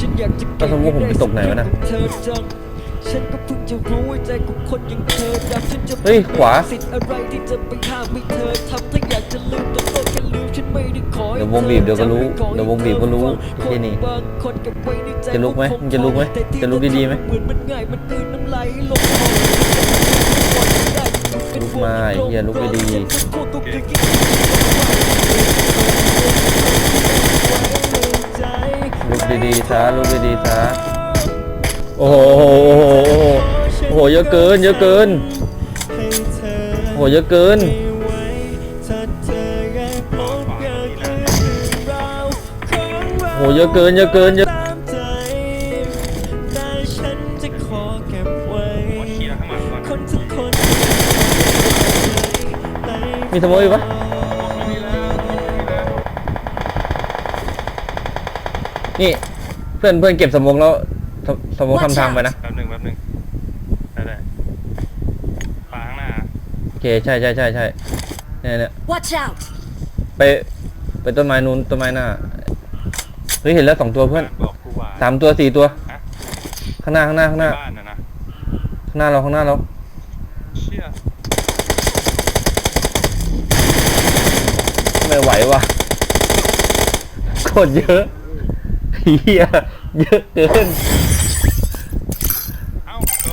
ฉันอยากจะแล้วสมมุติผมไปตกไหนวะน่ะเธอจังฉันก็เพิ่งจะรู้ว่าใจของคนอย่างเธอดำฉันจะเฮ้ยขวา สิทธิ์อะไรที่จะไปห้ามให้เธอทำถ้าอยากจะลืมต้องโลกแค่ลืมฉันไม่ได้ขอให้เดี๋ยววงบีบเดี๋ยวก็รู้ เดี๋ยววงบีบก็รู้ที่นี่ บางคนเก็บไว้ในใจจะลุกไหมมึงจะลุกไหมจะลุกดีๆไหมเหมือนมันง่ายมันคืนน้ำลายให้ลงคอลุกมาไอ้เหี้ยลุกดีลุกดีๆซะลุก ดีๆซะโอ้โหโอ้โหโอ้โหโอ้โหเยอะเกิน เยอะเกินโอ้โหเยอะเกินโอ้โหเยอะเกินเยอะเกินเยอะแต่ฉันจะข นี่เพื่อนเพื่อนเก็บสมองแล้วสสมองทำทางไปนะ แป๊บหนึงแป๊บหนึงได้ได้ปลาข้างหน้าโอเคใช่ใช่ใช่ใช่เนี่ยเนี่ย Watch out! ไปไปต้นไม้นู้นต้นไม้หน้า เฮ้ยเห็นแล้วสองตัวเพื่อนบอกกูว่าสามตัวสี่ตัวฮะข้างหน้าข้างหน้าข้างหน้า บ้านนะนะข้างหน้าเราข้างหน้าเราเชี่ยไม่ไหวว่ะโคตรเยอะ เฮียเยอะเกิน